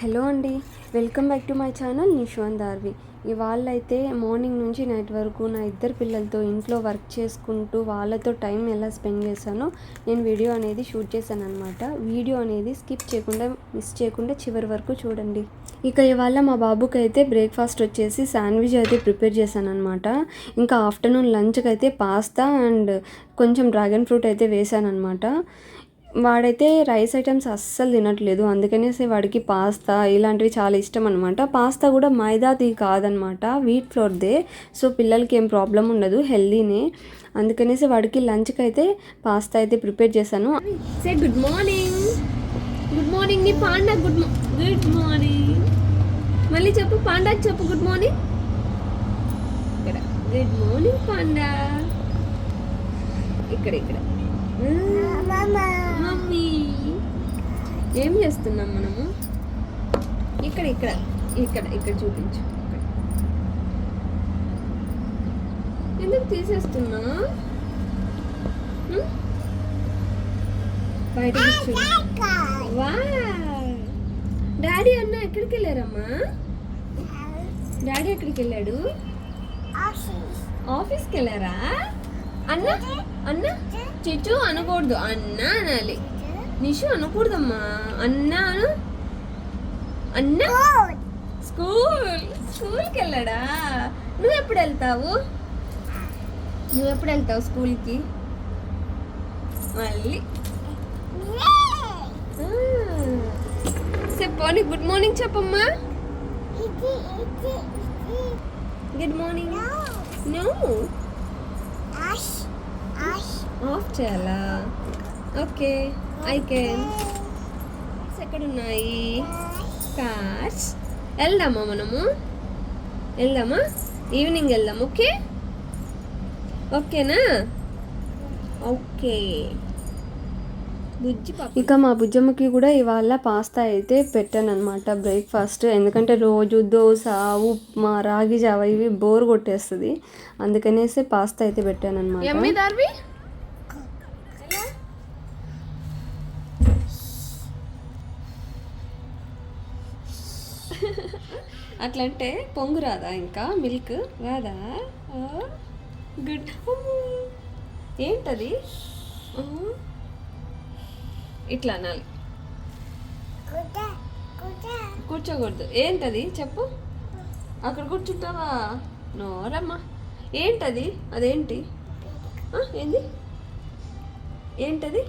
Hello అండి. Welcome back to my channel Nishwan Darvi ఇవాళ అయితే మార్నింగ్ నుంచి నైట్ వరకు నా ఇద్దరు పిల్లలతో ఇంట్లో వర్క్ చేసుకుంటూ వాళ్ళతో టైం ఎలా స్పెండ్ చేశానో నేను వీడియో అనేది షూట్ చేశాను అనమాట వీడియో అనేది స్కిప్ చేయకుండా మిస్ చేయకుండా చివరి వరకు చూడండి. ఇక ఇవాళ మా బాబుకి అయితే బ్రేక్ఫాస్ట్ వచ్చేసి శాండ్విచ్ అయితే ప్రిపేర్ చేశాను అనమాట ఇంకా ఆఫ్టర్నూన్ లంచ్కి అయితే పాస్తా అండ్ కొంచెం డ్రాగన్ ఫ్రూట్ అయితే వేసాను అనమాట వాడైతే రైస్ ఐటమ్స్ అస్సలు తినట్లేదు. అందుకనేసి వాడికి పాస్తా ఇలాంటివి చాలా ఇష్టం అనమాట పాస్తా కూడా మైదాది కాదనమాట వీట్ ఫ్లోర్దే సో పిల్లలకి ఏం ప్రాబ్లం ఉండదు హెల్దీనే అందుకనేసి వాడికి లంచ్కి అయితే పాస్తా అయితే ప్రిపేర్ చేశాను. Say good morning good morning నీ పాండా గుడ్ గుడ్ మార్నింగ్ మళ్ళీ చెప్పు పాండాకి చెప్పు good morning good morning panda. ఇక్కడ ఇక్కడ. ఏం చేస్తున్నాం మనము? ఇక్కడ ఇక్కడ ఇక్కడ ఇక్కడ చూపించు. ఎందుకు తీసేస్తున్నా? హ్మ్? బయటకి వా డాడీ అన్న ఎక్కడికి వెళ్ళారమ్మా? డాడీ ఎక్కడికి వెళ్ళాడు? ఆఫీస్కి వెళ్ళారా? అన్న అన్న చిచ్చు అనకూడదు. అన్న అనాలి. నిషు అనకూడదమ్మా. అన్న అను. అన్న. స్కూల్. స్కూల్కి వెళ్ళాడా నువ్వు ఎప్పుడు వెళ్తావు నువ్వు ఎప్పుడు వెళ్తావు స్కూల్కి? మళ్ళీ. ఆ. చెప్పు నీకు గుడ్ మార్నింగ్ చెప్పమ్మా. Good morning. నో. ఆఫ్ చేయాలా? ఓకే. ఐ కెన్ ఎక్కడున్నాయి కార్స్ వెళ్దామా మనము? వెళ్దామా? ఈవినింగ్ వెళ్దాం ఓకే ఓకేనా ఓకే బుజ్జి ఇక మా బుజ్జమ్మకి కూడా ఇవాళ పాస్తా అయితే పెట్టాను అనమాట బ్రేక్ఫాస్ట్ ఎందుకంటే రోజు దోశ ఉప్మా రాగి జావ ఇవి బోర్ కొట్టేస్తుంది. అందుకనేసి పాస్తా అయితే పెట్టాను అనమాట అట్లంటే పొంగు రాదా ఇంకా? మిల్క్ రాదా? గుడ్. ఏంటది. ఇట్లా అనాలి. కూర్చోకూడదు. ఏంటది? చెప్పు. అక్కడ కూర్చుంటావా? నోరమ్మా ఏంటది? అదేంటి? ఏంది? ఏంటది?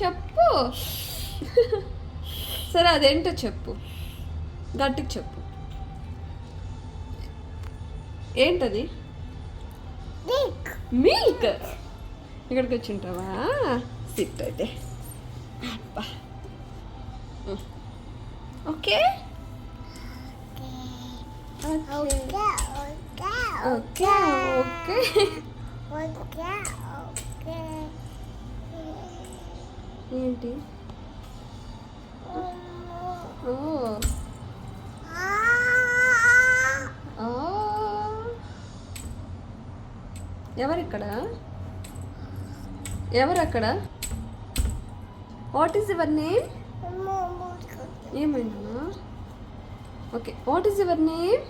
చెప్పు. సరే అదేంటో చెప్పు. గట్టికి చెప్పు. ఏంటది? మిల్క్ ఇక్కడికి వచ్చి ఉంటావా సిట్ అయితే. అబ్బా. ఓకే? ఓకే. Okay okay. ఏంటి? ఓ ఆ. ఎవరిక్కడ? ఎవరక్కడ? వాట్ ఈస్ యువర్ నేమ్ ఏమైనా okay what is your name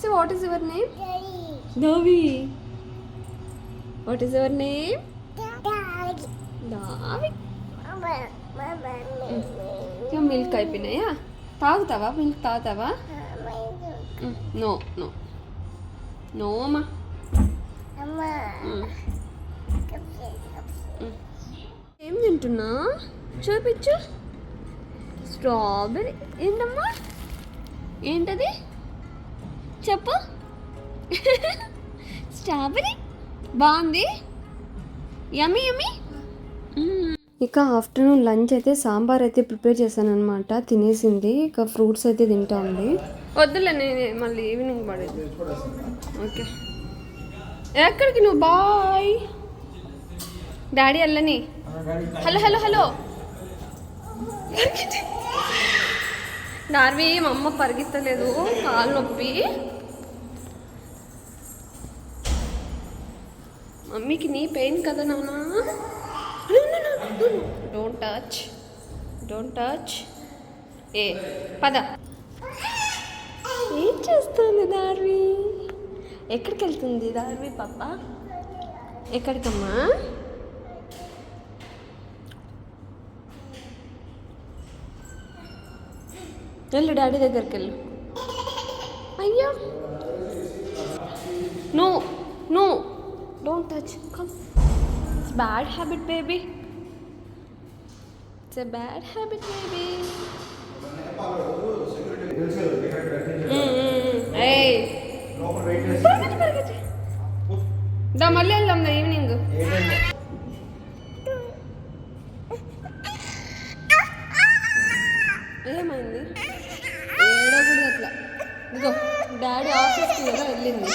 so what is your name Navi what is your name Davi milk అయిపోయినాయా తాగుతావా మిల్క్ తాగుతావా నో నో నో అమ్మా ఏం తింటున్నా? చూపించు స్ట్రాబెరీ ఏంటమ్మా? ఏంటది? చెప్పు. స్ట్రాబెరీ బాగుంది. Yummy yummy. ఇక ఆఫ్టర్నూన్ లంచ్ అయితే సాంబార్ అయితే ప్రిపేర్ చేశాను అనమాట తినేసింది. ఇక ఫ్రూట్స్ అయితే తింటా ఉంది. వద్దులే నేను మళ్ళీ ఈవినింగ్ పడేది. ఓకే. ఎక్కడికి నువ్వు? బాయ్. డాడీ వెళ్ళని హలో హలో హలో. డార్వి మా అమ్మ పరిగెత్తలేదు. కాలు నొప్పి. మమ్మీకి నీ పెయిన్ కదా నానా డోంట్ టచ్ డోంట్ టచ్ ఏ పద. ఏం చేస్తుంది దార్వి ఎక్కడికి వెళ్తుంది దార్వి పాప? ఎక్కడికమ్మా? వెళ్ళు డాడీ దగ్గరికి వెళ్ళు అయ్యా! No no don't touch. Come. It's bad habit baby it's a bad habit baby పరిగెత్తి దా మళ్ళీ వెళ్దాం దా ఈవినింగ్ ఏమైంది? ఏడకూడదు అట్లా. ఇదిగో డాడీ ఆఫీస్కి కదా వెళ్ళింది.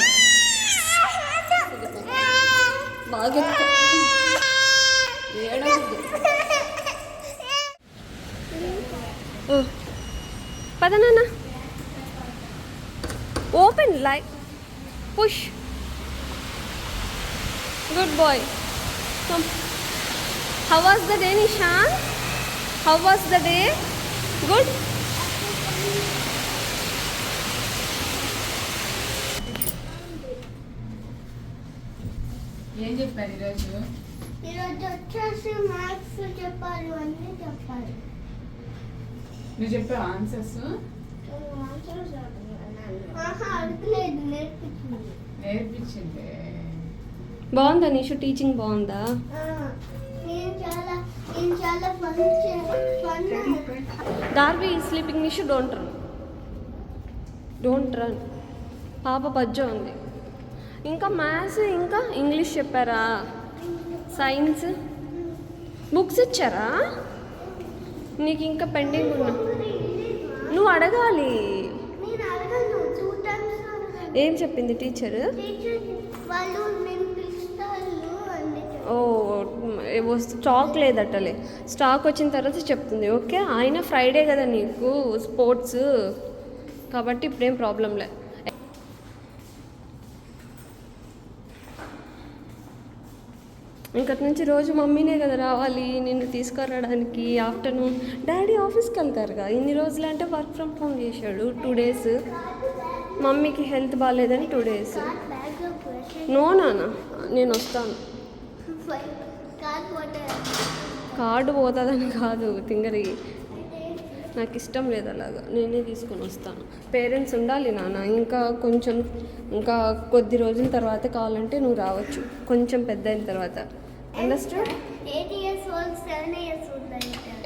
బాగా ఏడకూడదు పద నాన్న. Open like push good boy how was the day Nishan how was the day good ఏం చెప్పారు ఈరోజు ఈరోజు వచ్చేసి మ్యాథ్స్ చెప్పాలి అన్నీ చెప్పాలి నువ్వు చెప్పావు ఆన్సర్స్ ఆహా అడగలేదు నేర్పించింది నేర్పించింది బాగుందా నిషు? టీచింగ్ బాగుందా? ఆ, నేను చాలా నేను చాలా fun fun Darbi sleeping Nishu don't run don't run పాప పద్య ఉంది. ఇంకా మ్యాథ్స్ ఇంకా ఇంగ్లీష్ చెప్పారా? సైన్స్ బుక్స్ ఇచ్చారా? నీకు ఇంకా పెండింగ్ ఉన్నా. నువ్వు అడగాలి. నేను అడగను టూ టైమ్స్ అడగను. ఏం చెప్పింది టీచర్ టీచర్ వాళ్ళు ఓ స్టాక్ లేదటలే. స్టాక్ వచ్చిన తర్వాత చెప్తుంది ఓకే ఆయన ఫ్రైడే కదా నీకు స్పోర్ట్స్ కాబట్టి ఇప్పుడేం ప్రాబ్లం లే. ఇంకటి నుంచి రోజు మమ్మీనే కదా రావాలి నిన్ను తీసుకురావడానికి ఆఫ్టర్నూన్ డాడీ ఆఫీస్కి వెళ్తారుగా. ఇన్ని రోజులు అంటే వర్క్ ఫ్రమ్ హోమ్ చేశాడు టూ డేస్ మమ్మీకి హెల్త్ బాగాలేదని టూ డేస్ నో నాన్న నేను వస్తాను. కార్డు పోతుందని కాదు తింగరి. నాకు ఇష్టం లేదు అలాగా. నేనే తీసుకొని వస్తాను. పేరెంట్స్ ఉండాలి నాన్న. ఇంకా కొంచెం ఇంకా కొద్ది రోజుల తర్వాత కావాలంటే నువ్వు రావచ్చు. కొంచెం పెద్ద అయిన తర్వాత. అండర్స్టాండ్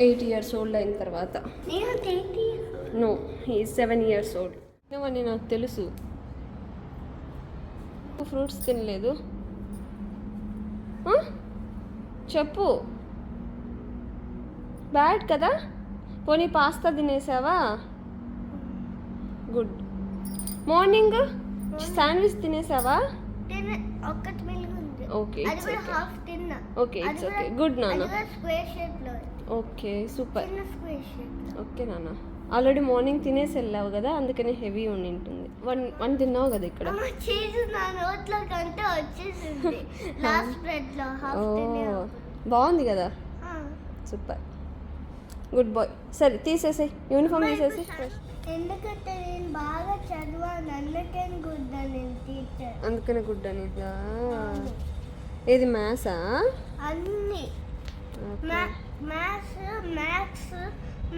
ఎయిట్ ఇయర్స్ ఓల్డ్ అయిన తర్వాత నో ఈ సెవెన్ ఇయర్స్ ఓల్డ్ ఏమని నాకు తెలుసు. ఫ్రూట్స్ తినలేదు? చెప్పు. బ్యాడ్ కదా? పోనీ పాస్తా తినేసావా? గుడ్. మార్నింగ్ శాండ్విచ్ తినేసావా? అది కూడా- okay. Good, అది నాన్న. Okay super. ఓకే నాన్న. ఆల్రెడీ మార్నింగ్ తినేసి వెళ్ళావు కదా అందుకనే హెవీ ఉండి ఉంటుంది. వన్ వన్ తిన్నావు కదా ఇక్కడ? బాగుంది కదా. సూపర్. Good boy. సరే తీసేసి యూనిఫామ్ తీసేసి ఎందుకంటే నేను బాగా చదివాను అందుకని గుడ్ నేను టీచర్ అందుకనే గుడ్ అనేది ఏది మ్యాథ్సా అన్ని. మ్యాథ్స్ మ్యాథ్స్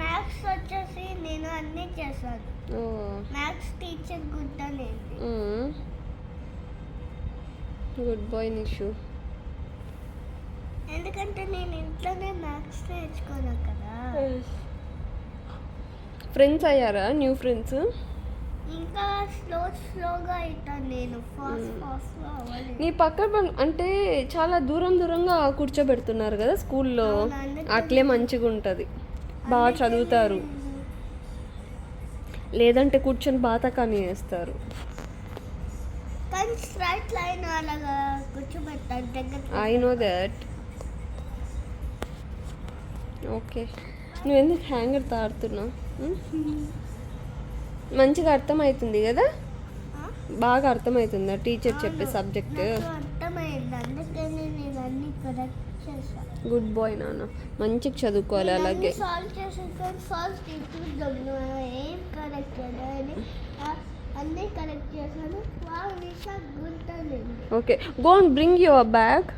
మ్యాథ్స్ వచ్చేసి నేను అన్ని చేశాను. మ్యాథ్స్ టీచర్ గుడ్ అనేది గుడ్ బాయ్ నిషు. ఎందుకంటే నేను ఇంట్లోనే మ్యాథ్స్ నేర్చుకోను కదా. ఫ్రెండ్స్ అయ్యారా? న్యూ ఫ్రెండ్స్ ఇంకా స్లో స్లోగా అవుతాను నేను. ఫాస్ట్ ఫాస్ట్గా నీ పక్క అంటే చాలా దూరం దూరంగా కూర్చోబెడుతున్నారు కదా స్కూల్లో. అట్లే మంచిగా ఉంటుంది బాగా చదువుతారు. లేదంటే కూర్చొని బాతకాన్ని వేస్తారు కానీ స్ట్రైట్ లైన్ అలాగా కూర్చోబెట్టాను దగ్గర ఐ నో దట్ ఓకే నువ్వు ఎందుకు హ్యాంగర్ తాడుతున్నావు? మంచిగా అర్థమవుతుంది కదా? బాగా అర్థమవుతుందా టీచర్ చెప్పే సబ్జెక్ట్? అర్థమైంది అందుకని నేను అన్ని కరెక్ట్ గుడ్ బాయ్ నాన్న. మంచిగా చదువుకోవాలి అలాగే. Okay go and bring your bag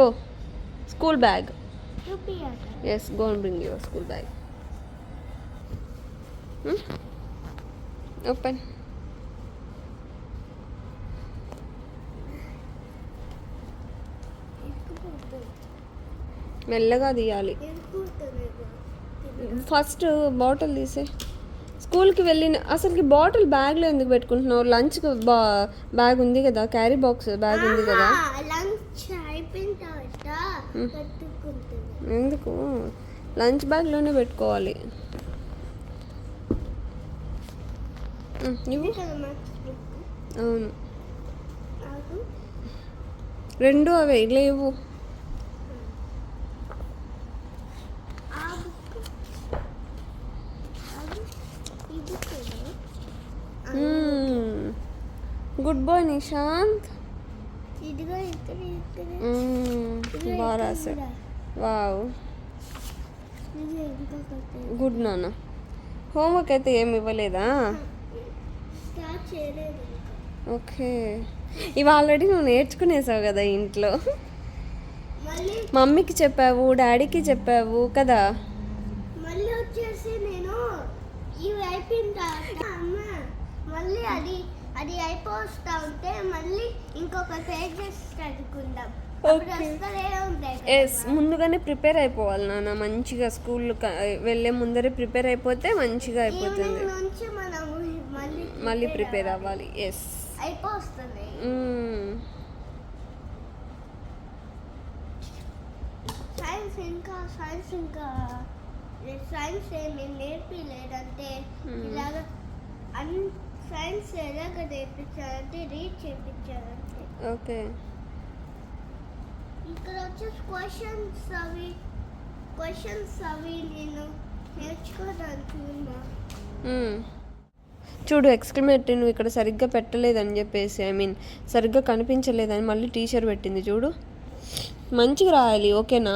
go school bag yes go and bring your school bag? Open మెల్లగా తీయాలి. ఫస్ట్ బాటిల్ తీసే. స్కూల్కి వెళ్ళిన అసలుకి బాటిల్ బ్యాగ్లో ఎందుకు పెట్టుకుంటున్నావు? లంచ్కి బా బ్యాగ్ ఉంది కదా క్యారీ బాక్స్ బ్యాగ్ ఉంది కదా. లంచ్ ఎందుకు? లంచ్ బ్యాగ్లోనే పెట్టుకోవాలి. అవును. రెండు అవే ఇలా గుడ్ బాయ్ నిశాంత్ బాగా కూడా. వావ్ గుడ్ నాన్న. హోంవర్క్ అయితే ఏమి ఇవ్వలేదా. ఓకే ఇవి ఆల్రెడీ నువ్వు నేర్చుకునేసావు కదా ఇంట్లో. మమ్మీకి చెప్పావు డాడీకి చెప్పావు కదా? మళ్ళీ వచ్చేసి నేను ఇవి అయిపోయిన తర్వాత అమ్మ మళ్ళీ అది అయిపోస్తా ఉంటే మళ్ళీ ఇంకొక పేజెస్ చదువుకుందాం. ఎస్. ముందుగానే ప్రిపేర్ అయిపోవాలి నాన్న. మంచిగా స్కూల్ వెళ్ళే ముందరే ప్రిపేర్ అయిపోతే మంచిగా అయిపోతుంది. మళ్ళీ ప్రిపేర్ అవ్వాలి. ఎస్ అయిపోతుంది సైన్స్ ఇంకా సైన్స్ ఇంకా. సైన్స్ ఏమి నేర్పిలేదంటే. ఇలాగ అన్ సైన్స్ ఎలాగ నేర్పించారంటే రీడ్ చేయించారంటే. ఓకే. ఇక్కడ వచ్చేసి క్వశ్చన్స్ అవి క్వశ్చన్స్ అవి నేను నేర్చుకోవడానికి ఉన్నా. చూడు ఎక్స్క్లమేటరీ నువ్వు ఇక్కడ సరిగ్గా పెట్టలేదని చెప్పేసి ఐ మీన్ సరిగ్గా కనిపించలేదని మళ్ళీ టీచర్ పెట్టింది చూడు. మంచిగా రాయాలి ఓకేనా?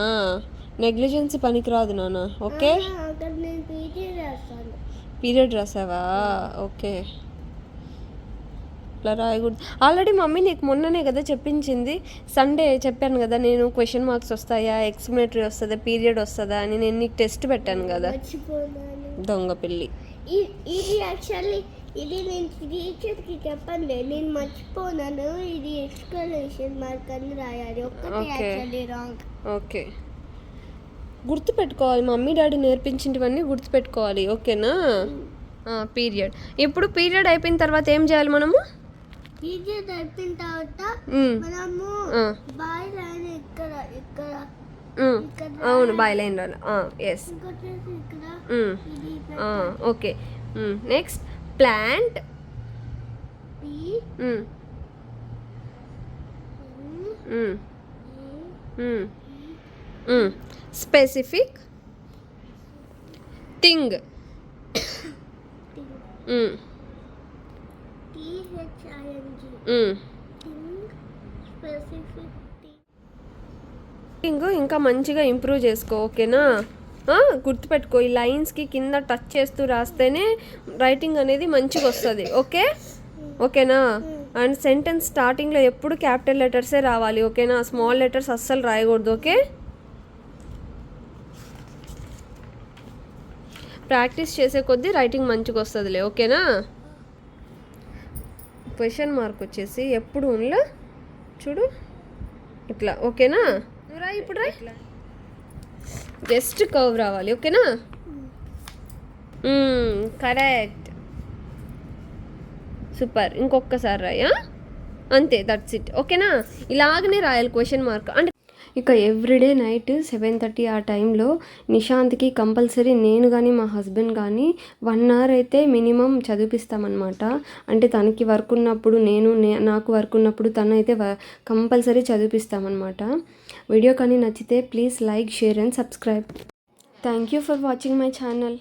నెగ్లిజెన్సీ పనికిరాదు నాన్న ఓకే? పీరియడ్ రాసావా? ఓకే. ఇట్లా రాయకూడదు. ఆల్రెడీ మమ్మీ నీకు మొన్ననే కదా చెప్పించింది సండే చెప్పాను కదా నేను క్వశ్చన్ మార్క్స్ వస్తాయా ఎక్స్ప్లెనేటరీ వస్తుందా పీరియడ్ వస్తుందా అని నేను నీకు టెస్ట్ పెట్టాను కదా. దొంగ పిల్లి. ఇది యాక్చువల్లీ ఇది నేను టీచర్కి చెప్పండి నేను మర్చిపోనాను. ఇది ఎక్స్కలేషన్ మార్క్ అని రాయాలి. ఒక్కటే Okay. యాక్చువల్లీ రాంగ్ ఓకే గుర్తుపెట్టుకోవాలి మమ్మీ డాడీ నేర్పించినవన్నీ గుర్తుపెట్టుకోవాలి. ఓకేనా పీరియడ్ ఇప్పుడు పీరియడ్ అయిపోయిన తర్వాత ఏం చేయాలి మనము? పీరియడ్ అయిపోయిన తర్వాత మనము బాయ్ లైన్ ఇక్కడ ఇక్కడ. అవును బాయ్ లైన్ ఎస్ ఇది okay. Next plant specific thing thing ఇంకా మంచిగా ఇంప్రూవ్ చేసుకో ఓకేనా? గుర్తుపెట్టుకో ఈ లైన్స్కి కింద టచ్ చేస్తూ రాస్తేనే రైటింగ్ అనేది మంచిగా వస్తుంది ఓకే? ఓకేనా? అండ్ సెంటెన్స్ స్టార్టింగ్లో ఎప్పుడు క్యాపిటల్ లెటర్సే రావాలి ఓకేనా? స్మాల్ లెటర్స్ అస్సలు రాయకూడదు ఓకే? ప్రాక్టీస్ చేసే కొద్దీ రైటింగ్ మంచిగా వస్తుందిలే ఓకేనా? క్వశ్చన్ మార్క్ వచ్చేసి ఎప్పుడు ఉండ్లా? చూడు. ఇట్లా ఓకేనా? రా ఇప్పుడు రా. జస్ట్ కర్వ్ రావాలి ఓకేనా? కరెక్ట్ సూపర్ ఇంకొకసారి రాయా? అంతే దట్స్ ఇట్ ఓకేనా? ఇలాగనే రాయాలి క్వశ్చన్ మార్క్ అంటే ఇక ఎవ్రీడే నైట్ సెవెన్ థర్టీ ఆ టైంలో నిశాంత్కి కంపల్సరీ నేను కానీ మా హస్బెండ్ కానీ వన్ అవర్ అయితే మినిమం చదివిపిస్తామన్నమాట. అంటే తనకి వర్క్ ఉన్నప్పుడు నేను నాకు వర్క్ ఉన్నప్పుడు తను అయితే కంపల్సరీ చదివిపిస్తామన్నమాట. వీడియో కానీ నచ్చితే please like share and subscribe. Thank you for watching my channel.